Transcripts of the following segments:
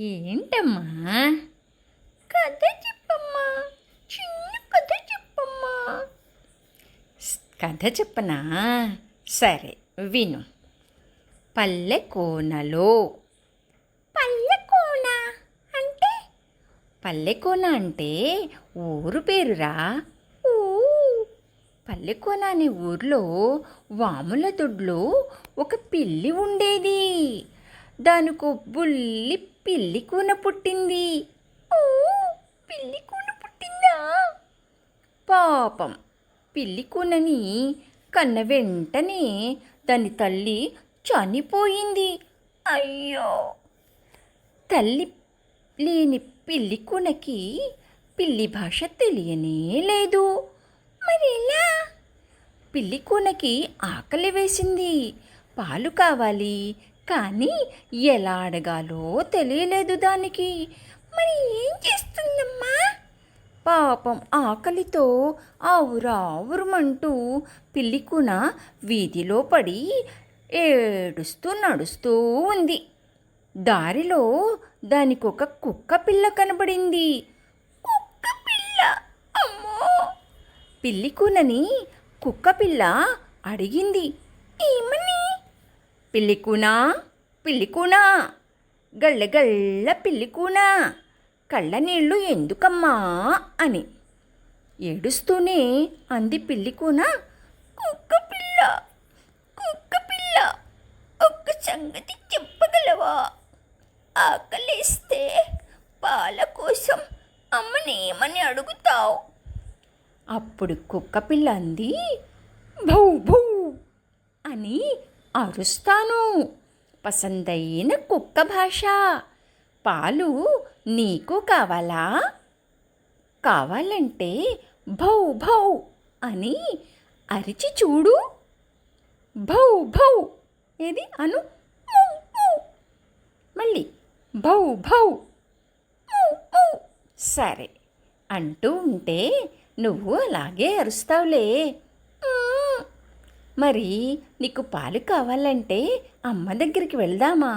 ఏంటమ్మా? కథ చెప్పమ్మా. చిన్న కథ చెప్పమ్మా. కథ చెప్పనా? సరే విను. పల్లె కోనలో పల్లె కోన అంటే? పల్లె కోన అంటే ఊరు పేరురా. ఊ. పల్లెకోన అనే ఊర్లో వాముల దొడ్లో ఒక పిల్లి ఉండేది. దానికో బుల్లి పిల్లి కూన పుట్టింది. ఓ పిల్లి కూన పుట్టిందా? పాపం పిల్లి కూనని కన్న వెంటనే దాని తల్లి చనిపోయింది. అయ్యో! తల్లి లేని పిల్లి కూనకి పిల్లి భాష తెలియనే లేదు. మరి ఎలా పిల్లి కూనకి ఆకలి వేసింది. పాలు కావాలి కానీ ఎలా అడగాలో తెలియలేదు దానికి. మరి ఏం చేస్తుందమ్మా? పాపం ఆకలితో ఆవురావురమంటూ పిల్లికున వీధిలో పడి ఏడుస్తూ నడుస్తూ ఉంది. దారిలో దానికొక కుక్క పిల్ల కనబడింది. కుక్క పిల్ల? అమ్మో! పిల్లికూనని కుక్కపిల్ల అడిగింది. ఏమని? పిల్లికూనా పిల్లికూనా గళ్ళ గళ్ళ పిల్లికూనా కళ్ళ నీళ్ళు ఎందుకమ్మా అని ఏడుస్తూనే అంది పిల్లికూన. కుక్క పిల్ల కుక్క పిల్ల ఒక్క సంగతి చెప్పగలవా? ఆకలిస్తే పాల కోసం అమ్మనేమని అడుగుతావు. అప్పుడు కుక్కపిల్ల అంది భౌ భౌ అని అరుస్తాను. పసందైన కుక్క భాష. పాలు నీకు కావాలా? కావాలంటే భౌ భౌ అని అరిచి చూడు. భౌ భౌ ఏది? అను మళ్ళీ భౌ భౌ సరే. అంటూ ఉంటే నువ్వు అలాగే అరుస్తావులే. మరి నీకు పాలు కావాలంటే అమ్మ దగ్గరికి వెళ్దామా?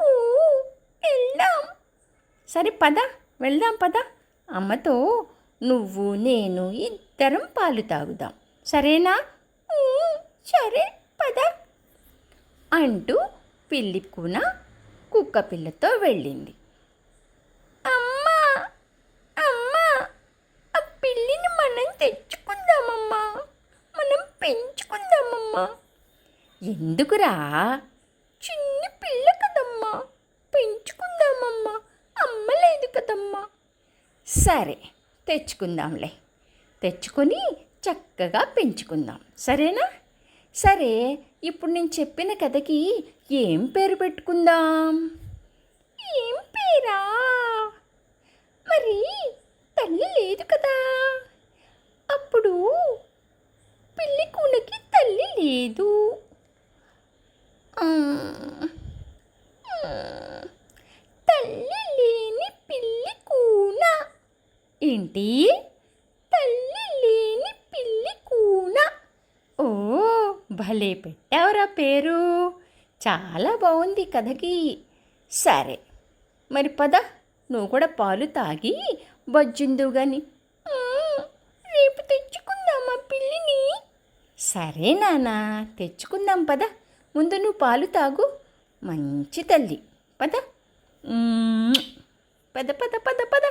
ఊ, వెళ్దాం. సరే పద వెళ్దాం పద. అమ్మతో నువ్వు నేను ఇద్దరం పాలు తాగుదాం. సరేనా? ఊ, సరే పద. అంటూ పిల్లి కూన కుక్క పిల్లతో వెళ్ళింది అమ్మా అమ్మా ఆ పిల్లిని మనం తెచ్చుకుందామమ్మా మనం పెంచుకుందామమ్మా ఎందుకురా? చిన్న పిల్ల కదమ్మా. పెంచుకుందామమ్మా. అమ్మ లేదు కదమ్మా. సరే తెచ్చుకుందాంలే. తెచ్చుకొని చక్కగా పెంచుకుందాం. సరేనా? సరే ఇప్పుడు నేను చెప్పిన కథకి ఏం పేరు పెట్టుకుందాం? ఏం పేరా? మరి తల్లి లేదు కదా. అప్పుడు పిల్లి కూనకి తల్లి లేదు మ్మ్. మ్మ్. తల్లి లేని పిల్లి కూన ఏంటి? తల్లి లేని పిల్లి కూన. ఓ భలే పెట్టావురా పేరు. చాలా బాగుంది కథకి. సరే మరి పద నువ్వు కూడా పాలు తాగి బొజ్జిందువు గాని. రేపు తెచ్చుకుందామా పిల్లిని. సరే నానా తెచ్చుకుందాం పద. ముందు నువ్వు పాలు తాగు. మంచి తల్లి. పద. పద పద పద పద.